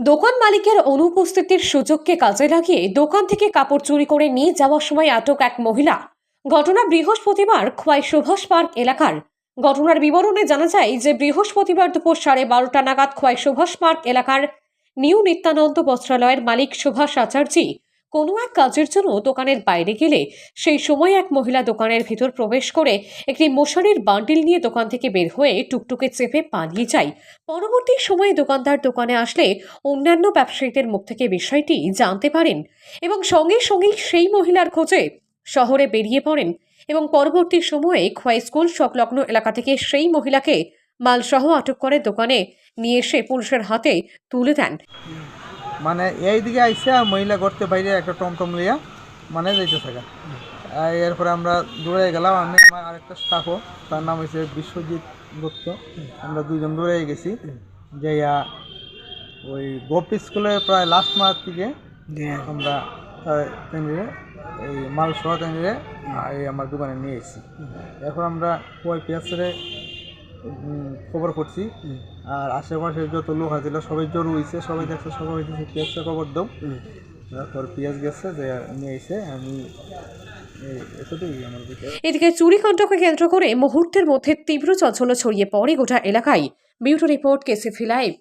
দোকান মালিকের অনুপস্থিতির সুযোগকে কাজে লাগিয়ে দোকান থেকে কাপড় চুরি করে নিয়ে যাওয়ার সময় আটক এক মহিলা। ঘটনা বৃহস্পতিবার খোয়াই সুভাষ পার্ক এলাকার। ঘটনার বিবরণে জানা যায় যে বৃহস্পতিবার দুপুর সাড়ে বারোটা নাগাদ খোয়াই সুভাষ পার্ক এলাকার নিউ নিত্যানন্দ বস্ত্রালয়ের মালিক সুভাষ আচার্যি কোনো এক কাজের জন্য দোকানের বাইরে গেলে সেই সময় এক মহিলা দোকানের ভিতর প্রবেশ করে একটি মশারির বান্ডিল নিয়ে দোকান থেকে বের হয়ে টুকটুকে চেপে পালিয়ে যায়। পরবর্তী সময়ে দোকানদার দোকানে আসলে অন্যান্য ব্যবসায়ীদের মুখ থেকে বিষয়টি জানতে পারেন এবং সঙ্গে সঙ্গেই সেই মহিলার খোঁজে শহরে বেরিয়ে পড়েন এবং পরবর্তী সময়ে খোয়াই স্কুল সংলগ্ন এলাকা থেকে সেই মহিলাকে মালসহ আটক করে দোকানে নিয়ে এসে পুলিশের হাতে তুলে দেন। মানে এই দিকে আইসে মহিলা করতে বাইরে একটা টমটম লইয়া মানে যাইতে থাকা। এরপরে আমরা দৌড়ে গেলাম আমি আমার আরেকটা স্টাফও তার নাম হয়েছে বিশ্বজিৎ দত্ত। আমরা দুইজন দৌড়ে গেছি যাইয়া ওই গোপি স্কুলের প্রায় লাস্ট মাস থেকে আমরা তেমনি এই মাল সহ তেমনি এই আমার দোকানে নিয়ে এসেছি। এখন আমরা পেঁয়াজের খবর করছি আর আশেপাশে যত লোক আছিল সবাই জ্বর হয়েছে সবাই দেখছে সবাই হয়েছে পেঁয়াজটা খবর দাও তারপর পেঁয়াজ গেছে যে নিয়ে এসে আমি এদিকে চুরি কণ্ঠকে এদিকে চুরিকাণ্ডকে কেন্দ্র করে মুহূর্তের মধ্যে তীব্র চঞ্চল ছড়িয়ে পড়ে গোটা এলাকায়। বিউটো রিপোর্ট কেসিফি লাইভ।